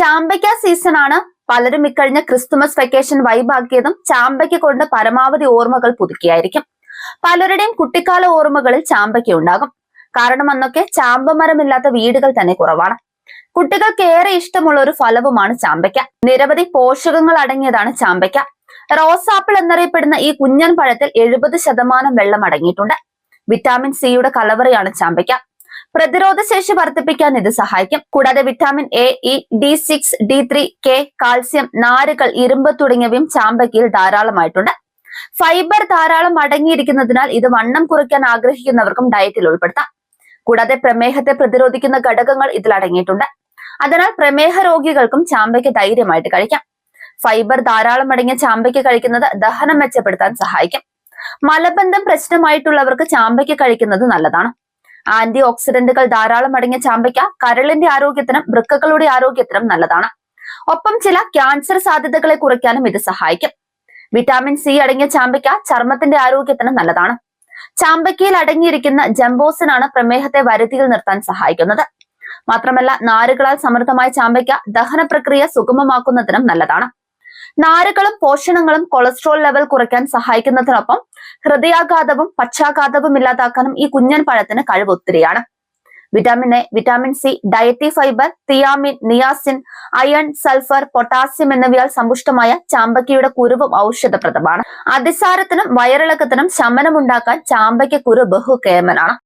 ചാമ്പയ്ക്ക season ആണ് പലരും ഇക്കഴിഞ്ഞ ക്രിസ്തുമസ് വെക്കേഷൻ വൈബാക്കിയതും ചാമ്പയ്ക്ക കൊണ്ട് പരമാവധി ഓർമ്മകൾ പുതുക്കിയായിരിക്കും. പലരുടെയും കുട്ടിക്കാല ഓർമ്മകളിൽ ചാമ്പയ്ക്ക ഉണ്ടാകും. കാരണം അന്നൊക്കെ ചാമ്പമരമില്ലാത്ത വീടുകൾ തന്നെ കുറവാണ്. കുട്ടികൾക്ക് ഏറെ ഇഷ്ടമുള്ള ഒരു ഫലവുമാണ് ചാമ്പയ്ക്ക. നിരവധി പോഷകങ്ങൾ അടങ്ങിയതാണ് ചാമ്പയ്ക്ക. റോസാപ്പിൾ എന്നറിയപ്പെടുന്ന ഈ കുഞ്ഞൻ പഴത്തിൽ എഴുപത് ശതമാനം വെള്ളം അടങ്ങിയിട്ടുണ്ട്. വിറ്റാമിൻ സിയുടെ കലവറയാണ് ചാമ്പയ്ക്ക. പ്രതിരോധ ശേഷി വർദ്ധിപ്പിക്കാൻ ഇത് സഹായിക്കും. കൂടാതെ vitamin A E D six D three K calcium നാരുകൾ ഇരുമ്പ് തുടങ്ങിയവയും ചാമ്പയ്ക്കയിൽ ധാരാളമായിട്ടുണ്ട്. ഫൈബർ ധാരാളം അടങ്ങിയിരിക്കുന്നതിനാൽ ഇത് വണ്ണം കുറയ്ക്കാൻ ആഗ്രഹിക്കുന്നവർക്കും ഡയറ്റിൽ ഉൾപ്പെടുത്താം. കൂടാതെ പ്രമേഹത്തെ പ്രതിരോധിക്കുന്ന ഘടകങ്ങൾ ഇതിൽ അടങ്ങിയിട്ടുണ്ട്. അതിനാൽ പ്രമേഹ രോഗികൾക്കും ചാമ്പയ്ക്ക് ധൈര്യമായിട്ട് കഴിക്കാം. ഫൈബർ ധാരാളം അടങ്ങിയ ചാമ്പയ്ക്ക് കഴിക്കുന്നത് ദഹനം മെച്ചപ്പെടുത്താൻ സഹായിക്കും. മലബന്ധം പ്രശ്നമായിട്ടുള്ളവർക്ക് ചാമ്പയ്ക്ക് കഴിക്കുന്നത് നല്ലതാണ്. ആന്റി ഓക്സിഡന്റുകൾ ധാരാളം അടങ്ങിയ ചാമ്പയ്ക്ക കരളിന്റെ ആരോഗ്യത്തിനും വൃക്കകളുടെ ആരോഗ്യത്തിനും നല്ലതാണ്. ഒപ്പം ചില ക്യാൻസർ സാധ്യതകളെ കുറയ്ക്കാനും ഇത് സഹായിക്കും. വിറ്റാമിൻ സി അടങ്ങിയ ചാമ്പയ്ക്ക ചർമ്മത്തിന്റെ ആരോഗ്യത്തിന് നല്ലതാണ്. ചാമ്പയ്ക്കയിൽ അടങ്ങിയിരിക്കുന്ന ജംബോസിനാണ് പ്രമേഹത്തെ വരുതിയിൽ നിർത്താൻ സഹായിക്കുന്നത്. മാത്രമല്ല നാരുകളാൽ സമൃദ്ധമായ ചാമ്പയ്ക്ക ദഹന പ്രക്രിയ സുഗമമാക്കുന്നതിനും നല്ലതാണ്. നാരുകളും പോഷണങ്ങളും കൊളസ്ട്രോൾ ലെവൽ കുറയ്ക്കാൻ സഹായിക്കുന്നതിനൊപ്പം ഹൃദയാഘാതവും പക്ഷാഘാതവും ഇല്ലാതാക്കാനും ഈ കുഞ്ഞൻ പഴത്തിന് കഴിവ് ഒത്തിരിയാണ്. Vitamin A vitamin C dietary fibre thiamine niacin iron sulphur potassium എന്നിവയാൽ സമ്പുഷ്ടമായ ചാമ്പയ്ക്കയുടെ കുരുവും ഔഷധപ്രദമാണ്. അതിസാരത്തിനും വയറിളക്കത്തിനും ശമനമുണ്ടാക്കാൻ ചാമ്പയ്ക്ക കുരു ബഹുകേമനാണ്.